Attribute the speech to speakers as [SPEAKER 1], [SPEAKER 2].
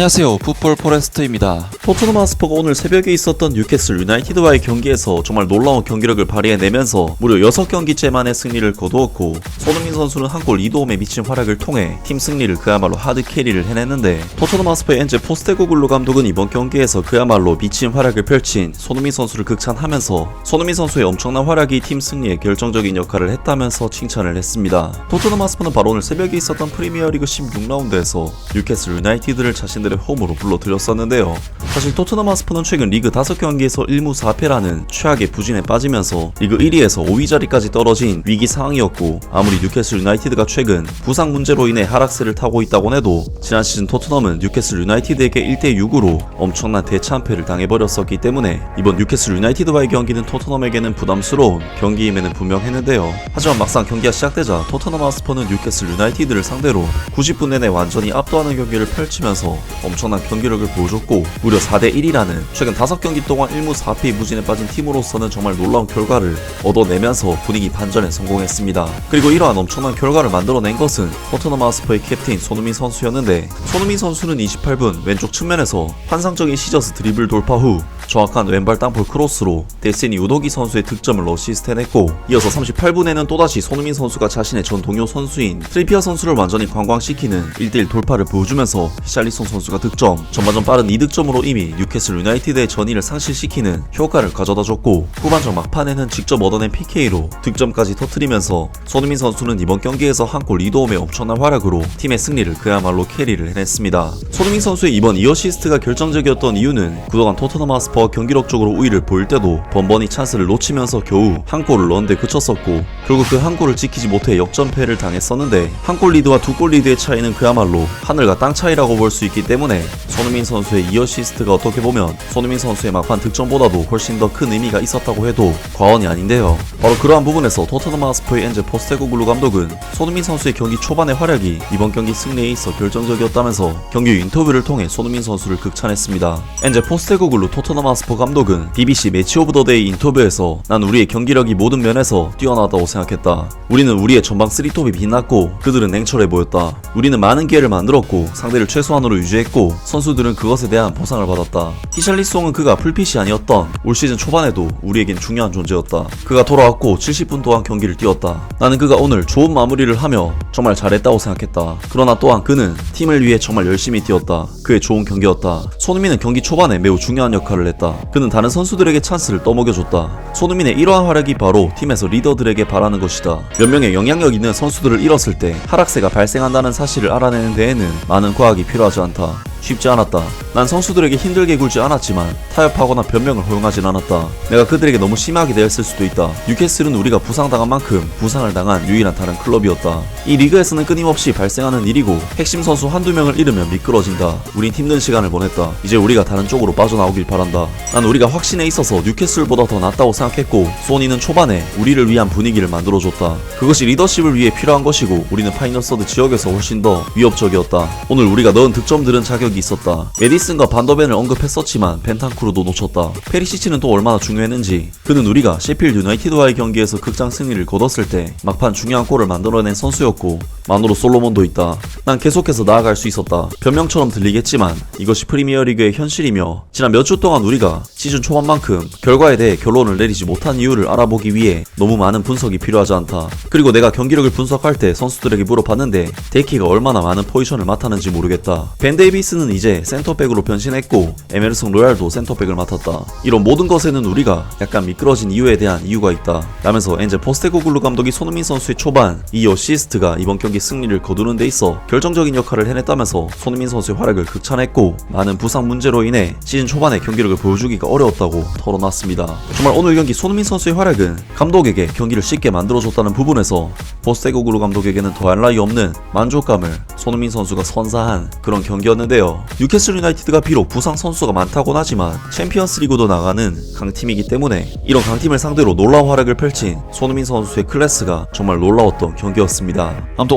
[SPEAKER 1] 안녕하세요 풋볼 포레스트입니다
[SPEAKER 2] 토트넘 하스퍼가 오늘 새벽에 있었던 뉴캐슬 유나이티드와의 경기에서 정말 놀라운 경기력을 발휘해내면서 무려 6경기째 만에 승리를 거두었고 손흥민 선수는 한 골 2도움에 미친 활약을 통해 팀 승리를 그야말로 하드 캐리를 해냈는데 토트넘 하스퍼의 엔제 포스테고글루 감독은 이번 경기에서 그야말로 미친 활약을 펼친 손흥민 선수를 극찬하면서 손흥민 선수의 엄청난 활약이 팀 승리에 결정적인 역할을 했다면서 칭찬을 했습니다. 토트넘 하스퍼는 바로 오늘 새벽에 있었던 프리미어리그 16라운드에서 뉴캐슬 유나이티드를 자신들 의 홈으로 불러들였었는데요. 사실 토트넘 하스퍼는 최근 리그 5경기에서 1무 4패라는 최악의 부진에 빠지면서 리그 1위에서 5위 자리까지 떨어진 위기 상황이었고 아무리 뉴캐슬 유나이티드가 최근 부상 문제로 인해 하락세를 타고 있다곤 해도 지난 시즌 토트넘은 뉴캐슬 유나이티드에게 1대6으로 엄청난 대참패를 당해버렸었기 때문에 이번 뉴캐슬 유나이티드와의 경기는 토트넘에게는 부담스러운 경기임에는 분명했는데요. 하지만 막상 경기가 시작되자 토트넘 하스퍼는 뉴캐슬 유나이티드를 상대로 90분 내내 완전히 압도하는 경기를 펼치면서 엄청난 경기력을 보여줬고 무려 4대1이라는 최근 5경기 동안 1무 4패 무진에 빠진 팀으로서는 정말 놀라운 결과를 얻어내면서 분위기 반전에 성공했습니다. 그리고 이러한 엄청난 결과를 만들어낸 것은 토트넘 하스퍼의 캡틴 손흥민 선수였는데 손흥민 선수는 28분 왼쪽 측면에서 환상적인 시저스 드리블 돌파 후 정확한 왼발 땅볼 크로스로 데스니 우도기 선수의 득점을 어시스트해냈고 이어서 38분에는 또다시 손흥민 선수가 자신의 전 동료 선수인 트리피어 선수를 완전히 관광시키는 1대1 돌파를 보여주면서 히샬리송 선수 가 득점 전반전 빠른 2득점으로 이미 뉴캐슬 유나이티드의 전의를 상실시키는 효과를 가져다 줬고 후반전 막판에는 직접 얻어낸 PK로 득점까지 터트리면서 손흥민 선수는 이번 경기에서 한 골 2도움의 엄청난 활약으로 팀의 승리를 그야말로 캐리를 해냈습니다. 손흥민 선수의 이번 2어시스트가 결정적이었던 이유는 그동안 토트넘 하스퍼 경기력적으로 우위를 보일 때도 번번이 찬스를 놓치면서 겨우 한 골을 넣은 데 그쳤었고 결국 그 한 골을 지키지 못해 역전패를 당했었는데 한 골 리드와 두 골 리드의 차이는 그야말로 하늘과 땅 차이라고 볼 수 있기 때문에 손흥민 선수의 2어시스트가 어떻게 보면 손흥민 선수의 막판 득점보다도 훨씬 더 큰 의미가 있었다고 해도 과언이 아닌데요. 바로 그러한 부분에서 토트넘 하스퍼의 엔제 포스테고글루 감독은 손흥민 선수의 경기 초반의 활약이 이번 경기 승리에 있어 결정적이었다면서 경기 인터뷰를 통해 손흥민 선수를 극찬했습니다. 엔제 포스테고글루 토트넘 하스퍼 감독은 BBC 매치 오브 더 데이 인터뷰에서 난 우리의 경기력이 모든 면에서 뛰어나다고 생각했다. 우리는 우리의 전방 3톱이 빛났고 그들은 냉철해 보였다. 우리는 많은 기회를 만들었고 상대를 최소한으로 유지했고 선수들은 그것에 대한 보상을 받았다. 히샬리송은 그가 풀핏이 아니었던 올 시즌 초반에도 우리에겐 중요한 존재였다. 그가 돌아왔고 70분 동안 경기를 뛰었다. 나는 그가 오늘 좋은 마무리를 하며 정말 잘했다고 생각했다. 그러나 또한 그는 팀을 위해 정말 열심히 뛰었다. 그의 좋은 경기였다. 손흥민은 경기 초반에 매우 중요한 역할을 했다. 그는 다른 선수들에게 찬스를 떠먹여줬다. 손흥민의 이러한 활약이 바로 팀에서 리더들에게 바라 는 것이다. 몇 명의 영향력 있는 선수들을 잃었을 때 하락세가 발생한다는 사실을 알아내는 데에는 많은 과학이 필요하지 않다. 쉽지 않았다. 난 선수들에게 힘들게 굴지 않았지만 타협하거나 변명을 허용하진 않았다. 내가 그들에게 너무 심하게 대했을 수도 있다. 뉴캐슬은 우리가 부상당한 만큼 부상을 당한 유일한 다른 클럽이었다. 이 리그에서는 끊임없이 발생하는 일이고 핵심 선수 한두 명을 잃으면 미끄러진다. 우린 힘든 시간을 보냈다. 이제 우리가 다른 쪽으로 빠져나오길 바란다. 난 우리가 확신에 있어서 뉴캐슬보다 더 낫다고 생각했고 소니는 초반에 우리를 위한 분위기를 만들어줬다. 그것이 리더십을 위해 필요한 것이고 우리는 파이널 서드 지역에서 훨씬 더 위협적이었다. 오늘 우리가 넣은 득점들은 자격 이 있었다. 메디슨과 반더벤을 언급했었지만 벤탄쿠르도 놓쳤다. 페리시치는 또 얼마나 중요했는지 그는 우리가 셰필드 유나이티드와의 경기에서 극장 승리를 거뒀을 때 막판 중요한 골을 만들어낸 선수였고 만으로 솔로몬도 있다. 난 계속해서 나아갈 수 있었다. 변명처럼 들리겠지만 이것이 프리미어리그의 현실이며 지난 몇 주 동안 우리가 시즌 초반만큼 결과에 대해 결론을 내리지 못한 이유를 알아보기 위해 너무 많은 분석이 필요하지 않다. 그리고 내가 경기력을 분석할 때 선수들에게 물어봤는데 데키가 얼마나 많은 포지션을 맡았는지 모르겠다. 벤 데이비스는 이제 센터백으로 변신했고 에메르송 로얄도 센터백을 맡았다. 이런 모든 것에는 우리가 약간 미끄러진 이유에 대한 이유가 있다. 라면서 엔제 포스테고글루 감독이 손흥민 선수의 초반 이 어시스트가 이번 경기 승리를 거두는 데 있어 결정적인 역할을 해냈다면서 손흥민 선수의 활약을 극찬했고 많은 부상 문제로 인해 시즌 초반에 경기력을 보여주기가 어려웠다고 털어놨습니다. 정말 오늘 경기 손흥민 선수의 활약은 감독에게 경기를 쉽게 만들어줬다는 부분에서 포스테고글루 감독에게는 더할 나위 없는 만족감을 손흥민 선수가 선사한 그런 경기였는데요. 뉴캐슬 유나이티드가 비록 부상 선수가 많다곤 하지만 챔피언스 리그도 나가는 강팀이기 때문에 이런 강팀을 상대로 놀라운 활약을 펼친 손흥민 선수의 클래스가 정말 놀라웠던 경기였습니다.
[SPEAKER 1] 아무튼